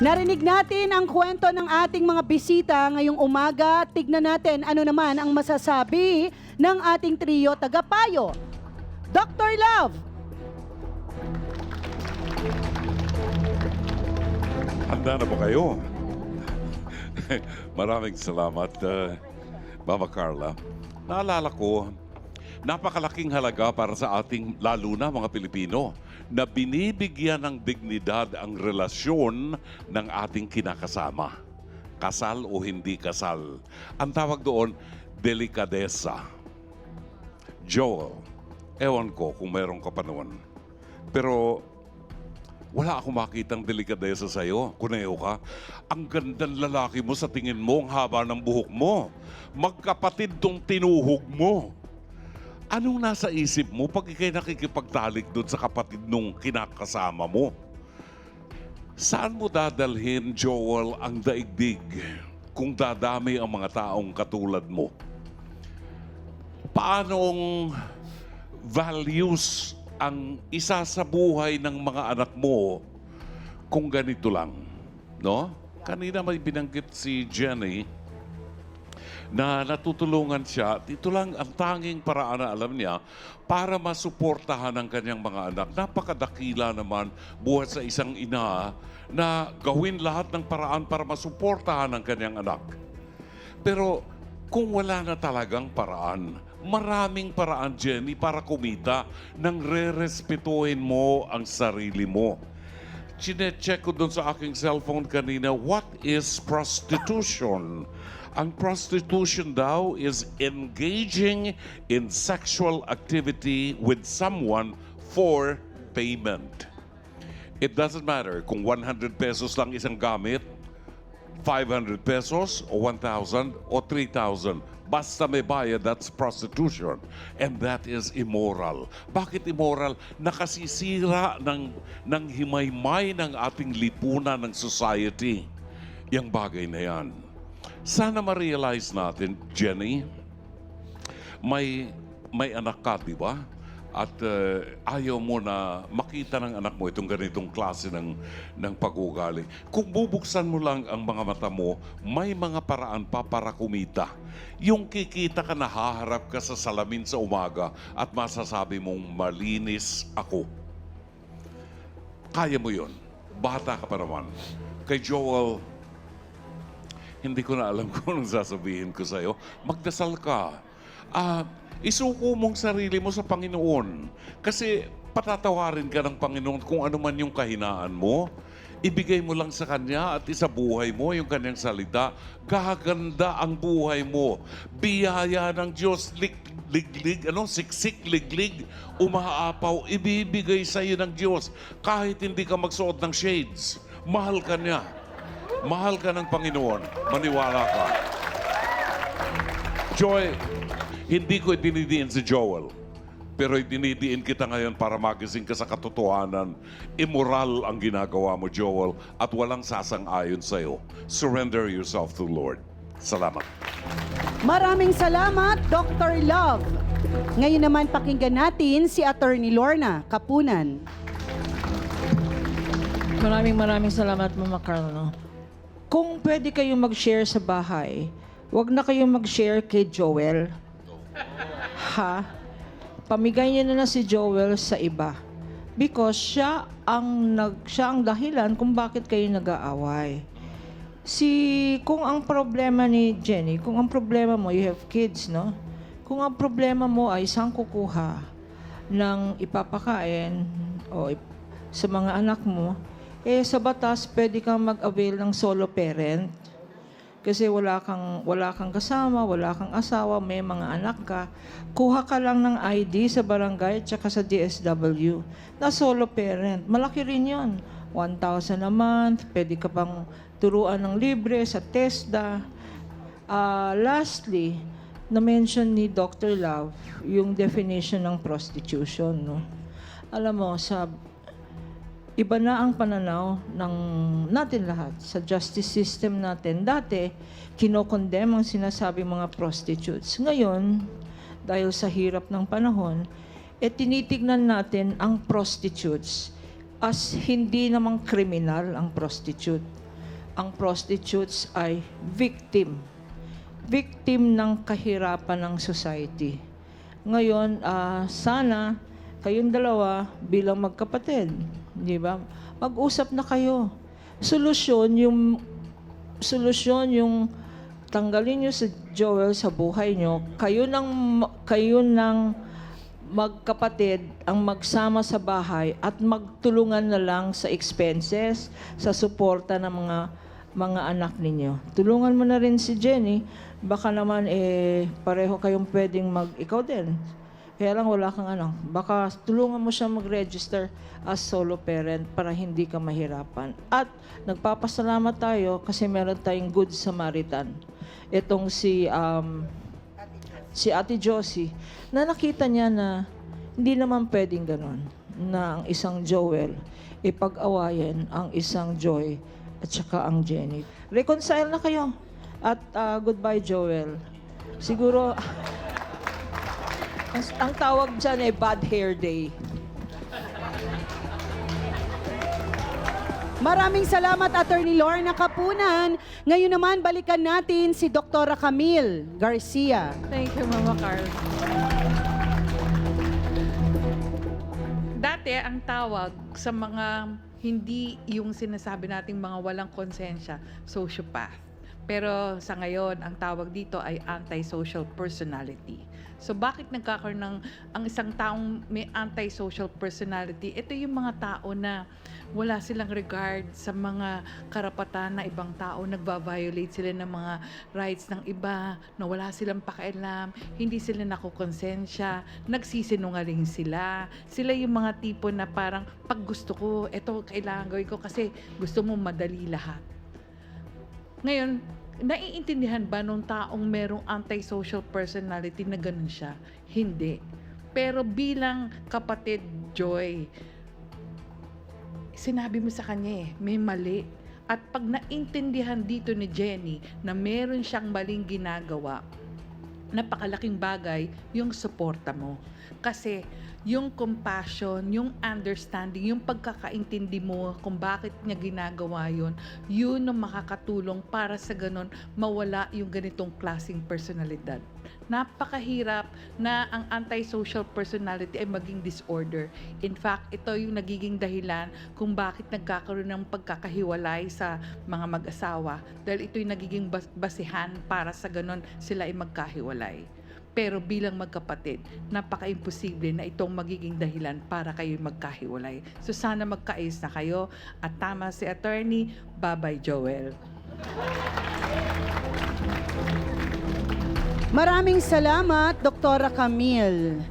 Narinig natin ang kwento ng ating mga bisita ngayong umaga. Tignan natin ano naman ang masasabi ng ating trio tagapayo. Dr. Love, Handa na ba kayo? Maraming salamat, uh, Mama Carla. Naalala ko, napakalaking halaga para sa ating, lalo na mga Pilipino, na binibigyan ng dignidad ang relasyon ng ating kinakasama. Kasal o hindi kasal. Ang tawag doon, delikadesa. Joel, ewan ko kung meron ka pa noon. Pero wala akong makitang delikadesa sa'yo. Kuneo ka. Ang gandang lalaki mo sa tingin mo, ang haba ng buhok mo. Magkapatid tong tinuhog mo. Anong nasa isip mo pag ikay nakikipagtalik doon sa kapatid nung kinakasama mo? Saan mo dadalhin, Joel, ang daigdig kung dadami ang mga taong katulad mo? Paanong values ang isa sa buhay ng mga anak mo kung ganito lang, no? Kanina may binanggit si Jenny na natutulungan siya. Ito lang ang tanging paraan na alam niya para masuportahan ang kanyang mga anak. Napakadakila naman buhat sa isang ina na gawin lahat ng paraan para masuportahan ang kanyang anak. Pero kung wala na talagang paraan, maraming paraan, Jenny, para kumita nang re-respetuhin mo ang sarili mo. Chinecheck ko doon sa aking cellphone kanina, what is prostitution? Ang prostitution daw is engaging in sexual activity with someone for payment. It doesn't matter kung 100 pesos lang isang gamit, 500 pesos o 1,000 o 3,000. Basta may bayad, that's prostitution. And that is immoral. Bakit immoral? Nakasisira ng, ng himaymay ng ating lipunan ng society. Yang bagay na yan. Sana ma-realize natin, Jenny, may, may anak ka, di ba? At eh, ayaw mo na makita ng anak mo itong ganitong klase ng, ng pag-ugali. Kung bubuksan mo lang ang mga mata mo, may mga paraan pa para kumita. Yung kikita ka na haharap ka sa salamin sa umaga at masasabi mong malinis ako. Kaya mo yon. Bata ka pa naman. Kay Joel, hindi ko na alam kung anong sasabihin ko sa'yo. Magdasal ka. Ah, isuko mong sarili mo sa Panginoon. Kasi patatawarin ka ng Panginoon kung ano man yung kahinaan mo. Ibigay mo lang sa Kanya at isabuhay mo yung Kanyang salita. Gaganda ang buhay mo. Biyaya ng Diyos, lig, liglig, ano, siksik, liglig, umaapaw, ibibigay sa iyo ng Diyos. Kahit hindi ka magsuot ng shades, mahal ka niya. Mahal ka ng Panginoon. Maniwala ka. Joy, hindi ko dinidiin si Joel. Pero dinidiin kita ngayon para magising ka sa katotohanan. Immoral ang ginagawa mo, Joel, at walang sasang-ayon sa'yo. Surrender yourself to the Lord. Salamat. maraming salamat, Dr. Love. Ngayon naman pakinggan natin si Attorney Lorna Kapunan. Maraming maraming salamat, Mama Carlo. Kung pwede kayong mag-share sa bahay, wag na kayong mag-share kay Joel. Ha? Pamigay niyo na na si Joel sa iba. Because siya ang nag siya ang dahilan kung bakit kayo nag-aaway. Si kung ang problema ni Jenny, kung ang problema mo you have kids, no? Kung ang problema mo ay isang kukuha ng ipapakain o ip- sa mga anak mo, eh sa batas pwede kang mag-avail ng solo parent. Kasi wala kang wala kang kasama, wala kang asawa, may mga anak ka. Kuha ka lang ng ID sa barangay at saka sa DSW na solo parent. Malaki rin 'yon. 1,000 a month, pwede ka pang turuan ng libre sa TESDA. Ah, lastly, na-mention ni Dr. Love yung definition ng prostitution. No? Alam mo, sa iba na ang pananaw ng natin lahat sa justice system natin. Dati, kinokondem ang sinasabi mga prostitutes. Ngayon, dahil sa hirap ng panahon, eh tinitignan natin ang prostitutes as hindi namang kriminal ang prostitute. ang prostitutes ay victim. Victim ng kahirapan ng society. Ngayon, ah, sana kayong dalawa bilang magkapatid, di ba? Mag-usap na kayo. Solusyon yung solusyon yung tanggalin niyo si Joel sa buhay niyo. Kayo nang kayo nang magkapatid ang magsama sa bahay at magtulungan na lang sa expenses, sa suporta ng mga mga anak ninyo. Tulungan mo na rin si Jenny. Baka naman eh pareho kayong pwedeng mag ikaw din. Kaya lang wala kang anak. Baka tulungan mo siya mag-register as solo parent para hindi ka mahirapan. At nagpapasalamat tayo kasi meron tayong good Samaritan. Itong si um, si Ate Josie, na nakita niya na hindi naman pwedeng ganun, na ang isang Joel ipag-awayan ang isang Joy at saka ang Jenny. Reconcile na kayo. At ah, goodbye, Joel. Siguro, ang, ang tawag dyan ay bad hair day. Maraming salamat, Attorney Lorna Kapunan. Ngayon naman, balikan natin si Dr. Camille Garcia. Thank you, Mama Carl. Dati, ang tawag sa mga hindi yung sinasabi nating mga walang konsensya, sociopath. Pero sa ngayon, ang tawag dito ay antisocial personality. So bakit nagkakaroon ng ang isang taong may antisocial personality? Ito yung mga tao na wala silang regard sa mga karapatan na ibang tao, nagva-violate sila ng mga rights ng iba, na wala silang pakialam, hindi sila nakukonsensya, nagsisinungaling sila. Sila yung mga tipo na parang pag gusto ko, ito kailangan gawin ko kasi gusto mo madali lahat. Ngayon, naiintindihan ba nung taong merong antisocial personality na ganun siya? Hindi. Pero bilang kapatid Joy, sinabi mo sa kanya eh, may mali. At pag naintindihan dito ni Jenny na meron siyang maling ginagawa, napakalaking bagay yung suporta mo. Kasi yung compassion, yung understanding, yung pagkakaintindi mo kung bakit niya ginagawa yun, yun ang makakatulong para sa ganun mawala yung ganitong klasing personalidad. Napakahirap na ang antisocial personality ay maging disorder. In fact, ito yung nagiging dahilan kung bakit nagkakaroon ng pagkakahiwalay sa mga mag-asawa dahil ito yung nagiging bas- basihan para sa ganun sila ay magkahiwalay. Pero bilang magkapatid, napaka-imposible na itong magiging dahilan para kayo magkahiwalay. So sana magkaayos na kayo at tama si attorney, bye-bye Joel. Maraming salamat, Dr. Camille.